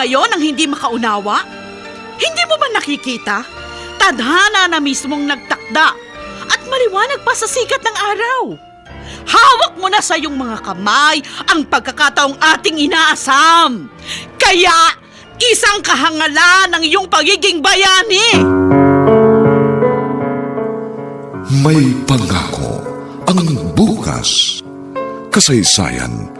ngayon ang hindi makaunawa? Hindi mo ba nakikita? Tadhana na mismong nagtakda at maliwanag pa sa sikat ng araw. Hawak mo na sa iyong mga kamay ang pagkakataong ating inaasam. Kaya, isang kahangalan ng iyong pagiging bayani. May pangako ang bukas. Kasaysayan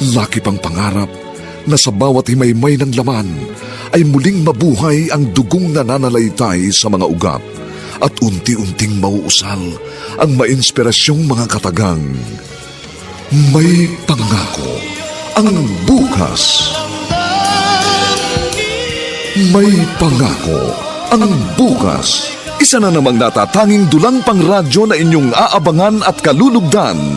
laki pang pangarap na sa bawat himaymay ng laman ay muling mabuhay ang dugong nananalaytay sa mga ugat at unti-unting mauusal ang mainspirasyong mga katagang. May pangako ang bukas. May pangako ang bukas. Isa na namang natatanging dulang pang radyo na inyong aabangan at kalulugdan,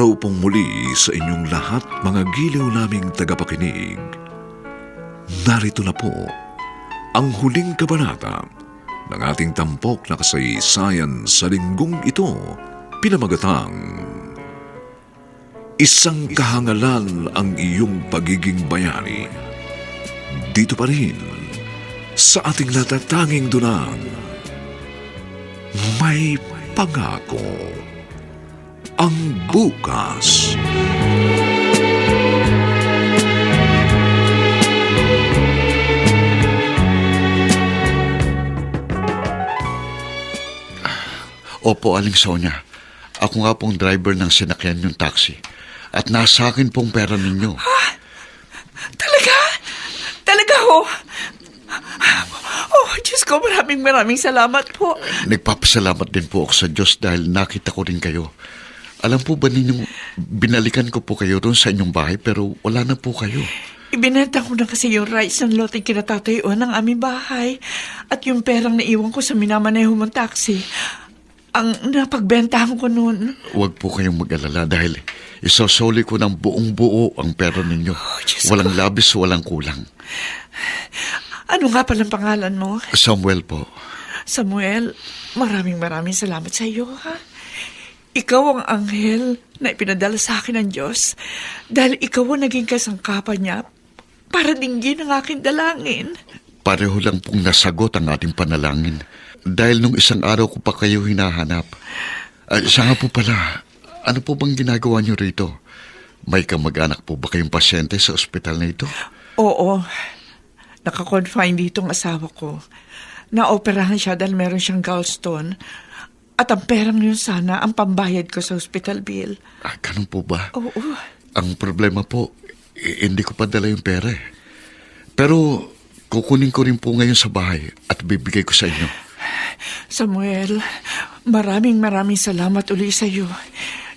araw pong muli sa inyong lahat mga giliw naming tagapakinig. Narito na po ang huling kabanata ng ating tampok na kasaysayan sa linggong ito, pinamagatang Isang kahangalan ang iyong pagiging bayani. Dito pa rin sa ating natatanging dunang may pangako ang bukas. Opo, Aling Sonia. Ako nga pong driver ng sinakyan yung taxi. At nasa akin pong pera ninyo. Talaga? Talaga ho? Oh, Diyos ko, maraming maraming salamat po. Nagpapasalamat din po ako sa Diyos dahil nakita ko rin kayo. Alam po ba ninyo, binalikan ko po kayo doon sa inyong bahay pero wala na po kayo. Ibinenta ko na kasi yung rights ng loteng kinatatayuan ng aming bahay at yung perang naiwan ko sa minamaneho mong taxi. Ang napagbentahan ko noon. Huwag po kayong mag-alala dahil isosoli ko ng buong buo ang pera ninyo. Ko. walang labis, walang kulang. Ano nga palang pangalan mo? Samuel po. Samuel, maraming maraming salamat sa iyo, ha? Ikaw ang anghel na ipinadala sa akin ng Diyos dahil ikaw ang naging kasangkapan niya para dinggin ang aking dalangin. Pareho lang pong nasagot ang ating panalangin. Dahil nung isang araw ko pa kayo hinahanap. Uh, siya nga po pala, ano po bang ginagawa niyo rito? May kamag-anak po ba kayong pasyente sa ospital na ito? Oo, nakakonfine dito ang asawa ko. Naoperahan siya dahil meron siyang gallstone. At ang perang yun sana ang pambayad ko sa hospital bill. Ah, ganun po ba? Oo. Ang problema po, eh, hindi ko pa dala yung pera eh. Pero kukunin ko rin po ngayon sa bahay at bibigay ko sa inyo. Samuel, maraming maraming salamat uli sa iyo.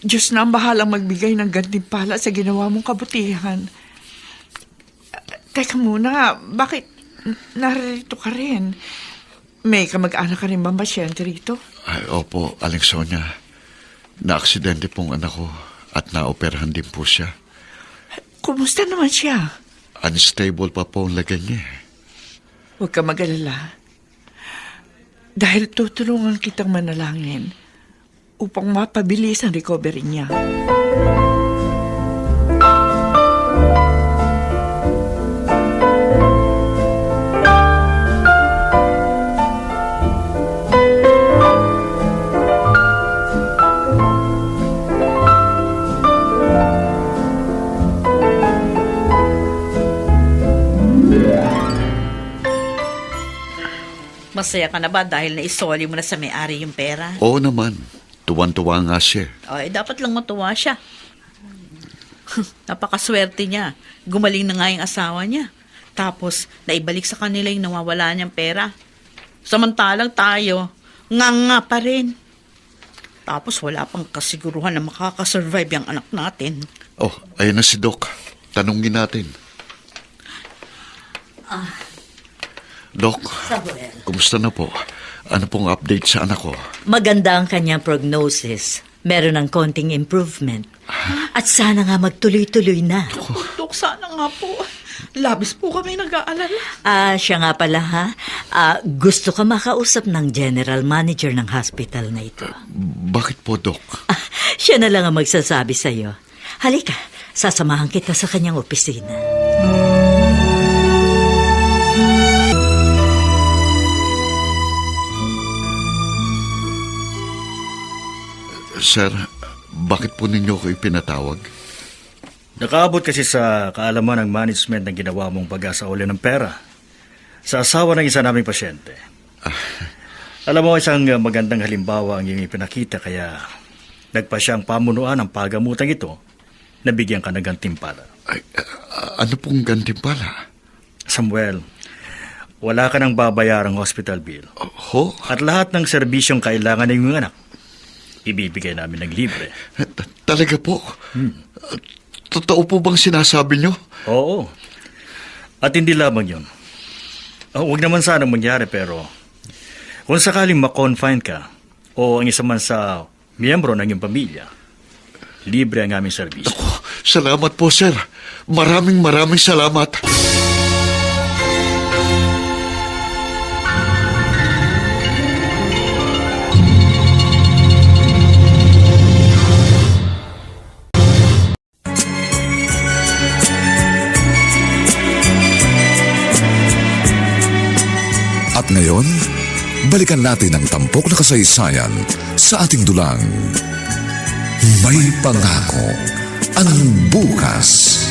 Diyos na ang bahalang magbigay ng gantimpala sa ginawa mong kabutihan. Teka muna, bakit narito ka rin? May kamag-anak ka rin ba pasyente rito? Ay, opo, Aling Sonia. Na-aksidente pong anak ko at naoperahan din po siya. Kumusta naman siya? Unstable pa po ang lagay niya. eh. Huwag ka mag-alala. Dahil tutulungan kitang manalangin upang mapabilis ang recovery niya. Masaya ka na ba dahil naisoli mo na sa may-ari yung pera? Oo naman. Tuwan-tuwa nga siya. O, eh, dapat lang matuwa siya. Napakaswerte niya. Gumaling na nga yung asawa niya. Tapos, naibalik sa kanila yung nawawala niyang pera. Samantalang tayo, nga nga pa rin. Tapos, wala pang kasiguruhan na makakasurvive yung anak natin. Oh, ayun na si Doc. Tanungin natin. Doc, Samuel. kumusta na po? Ano pong update sa anak ko? Maganda ang kanyang prognosis. Meron ng konting improvement. At sana nga magtuloy-tuloy na. Dok, sana nga po. Labis po kami nag-aalala. Ah, siya nga pala ha. Ah, gusto ka makausap ng general manager ng hospital na ito. Bakit po, Doc? Ah, siya na lang ang magsasabi sa'yo. Halika, sasamahan kita sa kanyang opisina. Sir, bakit po ninyo ko ipinatawag? Nakaabot kasi sa kaalaman ng management ng ginawa mong pag-asa uli ng pera sa asawa ng isa naming pasyente. Alam mo, isang uh, magandang halimbawa ang iyong ipinakita kaya nagpa siyang pamunuan ng pagamutang ito na bigyan ka ng gantimpala. Ay, ah, ano pong gantimpala? Samuel, wala ka nang babayarang hospital bill Ho? at lahat ng serbisyong kailangan ng iyong anak, ibibigay namin ng libre. Ta- Talaga po? Ah, Totoo po bang sinasabi nyo? Oo. At hindi lamang yun. Oh, huwag naman sana mangyari pero kung sakaling ma-confine ka o ang isa man sa miyembro ng iyong pamilya, libre ang aming serbisyo. Salamat po, sir. Maraming maraming salamat. At balikan natin ang tampok na kasaysayan sa ating dulang. May pangako ang bukas.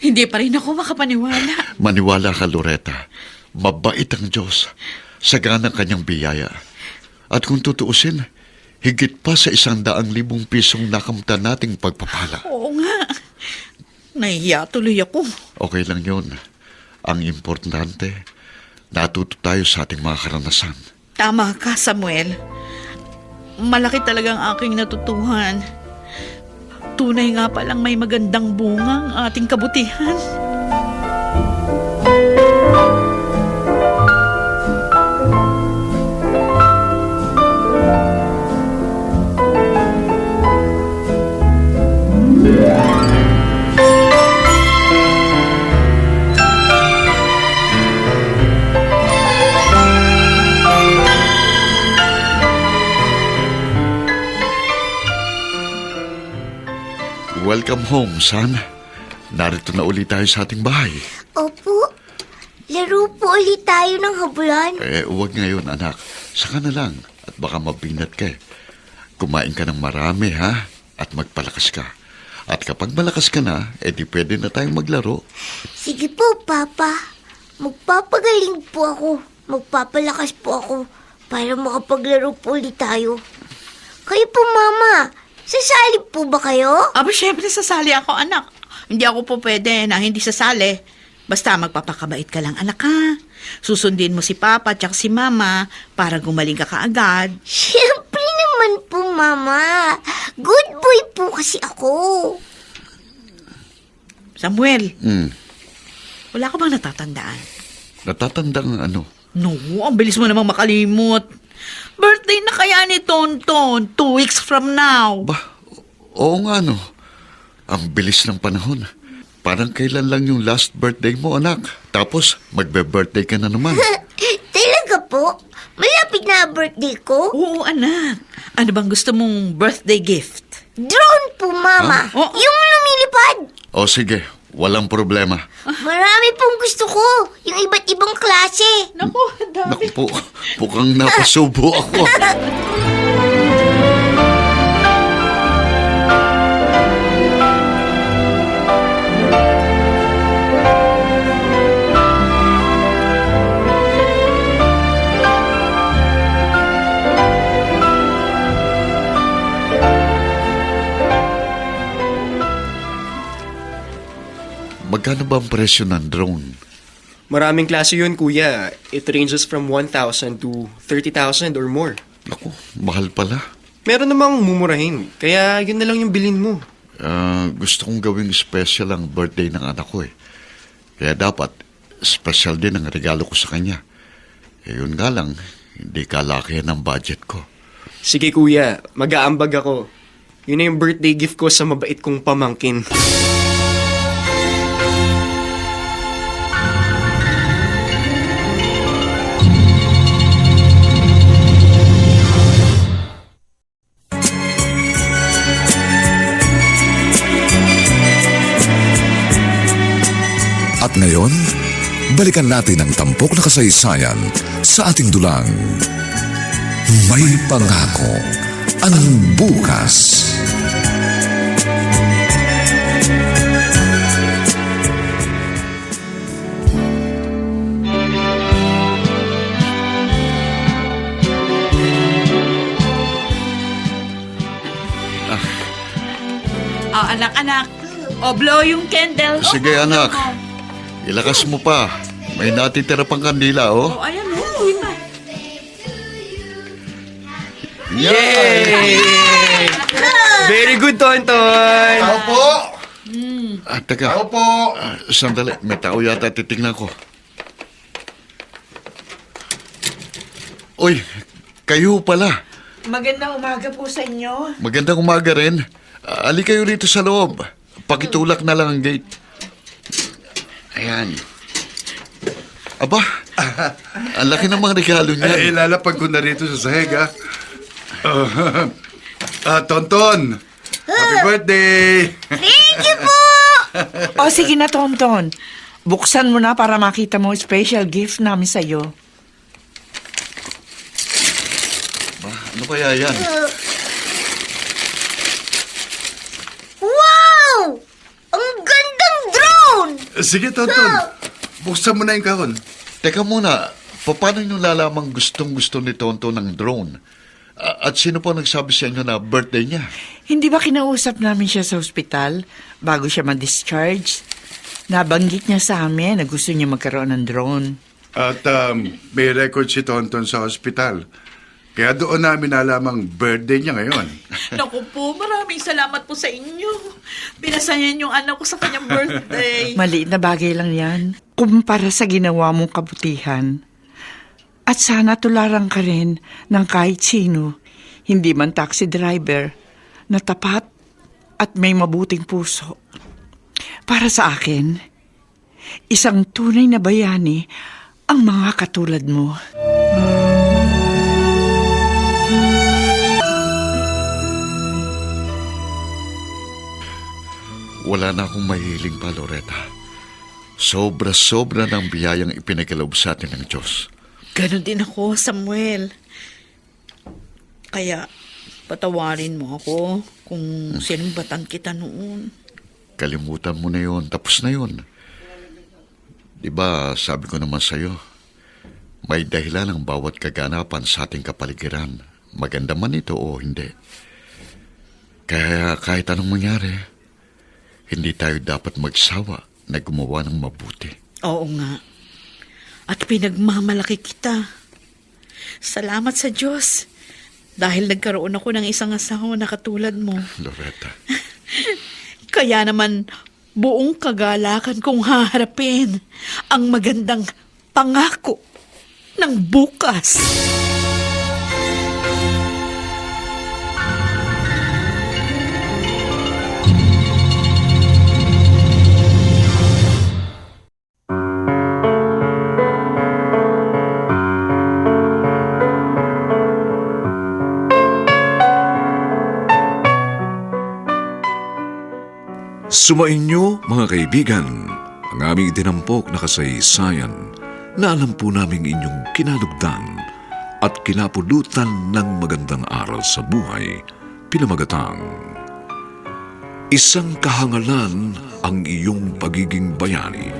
Hindi pa rin ako makapaniwala. Maniwala ka, Loretta. Mabait ang Diyos. Sagana ang kanyang biyaya. At kung tutuusin, higit pa sa isang daang libong pisong nakamta nating pagpapala. Oo nga. Nahihiya tuloy ako. Okay lang yun. Ang importante, natuto tayo sa ating mga karanasan. Tama ka, Samuel. Malaki talagang aking natutuhan. Tunay nga palang may magandang bunga ang ating kabutihan. Home, son. Narito na ulit tayo sa ating bahay. Opo. Laro po ulit tayo ng habulan. Eh, huwag ngayon, anak. Saka na lang. At baka mabinat ka. eh. Kumain ka ng marami, ha? At magpalakas ka. At kapag malakas ka na, eh di pwede na tayong maglaro. Sige po, Papa. Magpapagaling po ako. Magpapalakas po ako para makapaglaro po ulit tayo. Kayo po, Mama. Sasali po ba kayo? Aba, syempre sasali ako, anak. Hindi ako po pwede na hindi sasali. Basta magpapakabait ka lang, anak ha. Susundin mo si Papa at si Mama para gumaling ka kaagad. Siyempre naman po, Mama. Good boy po kasi ako. Samuel, Hmm. wala ka bang natatandaan? Natatandang ano? No, ang bilis mo namang makalimot. Birthday na kaya ni Tonton, two weeks from now. Ba, oo nga no. Ang bilis ng panahon. Parang kailan lang yung last birthday mo, anak. Tapos, magbe-birthday ka na naman. Talaga po? Malapit na ang birthday ko? Oo, anak. Ano bang gusto mong birthday gift? Drone po, Mama. Huh? Oh. Yung lumilipad. o sige, walang problema. Marami pong gusto ko. Yung iba't ibang klase. Naku, dami. Naku po, mukhang napasubo ako. Magkano ba ang presyo ng drone? Maraming klase yun, kuya. It ranges from 1,000 to 30,000 or more. Naku, mahal pala. Meron namang mumurahin, kaya yun na lang yung bilhin mo. Ah, gusto kong gawing special ang birthday ng anak ko eh. Kaya dapat, special din ang regalo ko sa kanya. Eh, yun nga lang, hindi kalakihan ang budget ko. Sige, kuya. Mag-aambag ako. Yun na yung birthday gift ko sa mabait kong pamangkin. Ngayon, balikan natin ang tampok na kasaysayan sa ating dulang. May pangako ang bukas. Oh, anak-anak. O, blow yung candle. Sige anak, ilakas mo pa. May natitira pang kandila, oh. Oh, ayan, oh. Uy, ma. Yay! Very good, Tonton! Opo! Ah, teka. Opo! sandali, may tao yata titignan ko. Uy, kayo pala. Magandang umaga po sa inyo. Magandang umaga rin. Ah, Ali kayo rito sa loob. Pakitulak na lang ang gate. Ayan. Aba, ang laki ng mga regalo niya. Eh, ilalapag ko na rito sa sahig, ha? Ah, ah, Tonton! Happy birthday! Thank you po! O sige na, Tonton. Buksan mo na para makita mo yung special gift namin sa'yo. Ano kaya yan? Wow! Ang gandang drone! Sige, Tonton. Buksan mo na yung kahon. Teka muna, paano nyo lalamang gustong-gusto ni Tonto ng drone? A- At sino po nagsabi sa inyo na birthday niya? Hindi ba kinausap namin siya sa ospital bago siya ma-discharge? Nabanggit niya sa amin na gusto niya magkaroon ng drone. At um, may record si Tonton sa ospital. Kaya doon namin nalamang birthday niya ngayon. Naku po, maraming salamat po sa inyo. Pinasayan yung anak ko sa kanyang birthday. Maliit na bagay lang yan. Kumpara sa ginawa mong kabutihan. At sana tularan ka rin ng kahit sino, hindi man taxi driver, na tapat at may mabuting puso. Para sa akin, isang tunay na bayani ang mga katulad mo. Wala na akong mahiling pa, Loretta. Sobra-sobra ng biyayang ipinagalob sa atin ng Diyos. Ganon din ako, Samuel. Kaya, patawarin mo ako kung sinumbatan kita noon. Kalimutan mo na yon, tapos na yon. Di ba, sabi ko naman sa'yo, may dahilan ang bawat kaganapan sa ating kapaligiran. Maganda man ito o hindi. Kaya kahit anong mangyari, hindi tayo dapat magsawa na gumawa ng mabuti. Oo nga. At pinagmamalaki kita. Salamat sa Diyos. Dahil nagkaroon ako ng isang asawa na katulad mo. Loretta, Kaya naman, buong kagalakan kong haharapin ang magandang pangako ng bukas. Sumainyo, mga kaibigan, ang aming tinampok na kasaysayan na alam po naming inyong kinalugdan at kinapulutan ng magandang aral sa buhay, pinamagatang. Isang kahangalan ang iyong pagiging bayani.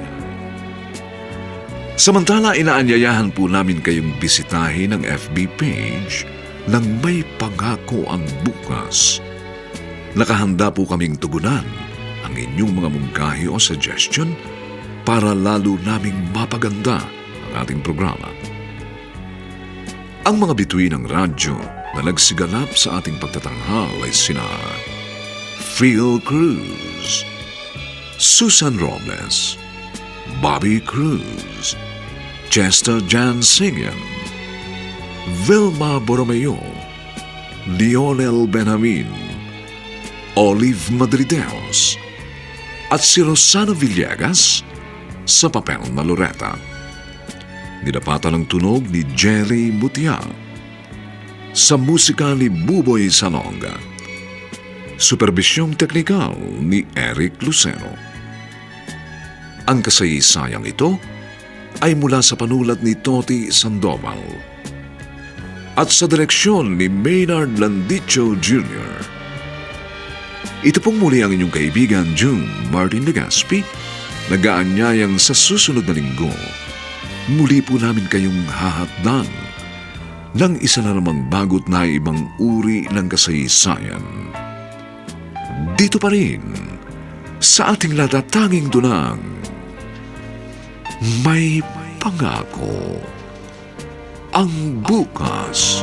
Samantala, inaanyayahan po namin kayong bisitahin ang FB page ng May Pangako ang Bukas. Nakahanda po kaming tugunan ang inyong mga mungkahi o suggestion para lalo naming mapaganda ang ating programa. Ang mga bituin ng radyo na nagsigalap sa ating pagtatanghal ay sina Phil Cruz, Susan Robles, Bobby Cruz, Chester Jan Singyan, Vilma Borromeo, Lionel Benjamin, Olive Madrideos, at si Rosana Villegas sa papel na Loretta. Nilapatan ng tunog ni Jerry Mutia. Sa musika ni Buboy Salonga. Superbisyong teknikal ni Eric Lucero. Ang kasaysayang ito ay mula sa panulat ni Toti Sandoval at sa direksyon ni Maynard Landicho Jr. Ito pong muli ang inyong kaibigan June Martin Legaspi, nagaanyayang sa susunod na linggo. Muli po namin kayong hahatdan ng isa na namang bagot na ibang uri ng kasaysayan. Dito pa rin, sa ating natatanging dunang, may pangako ang bukas.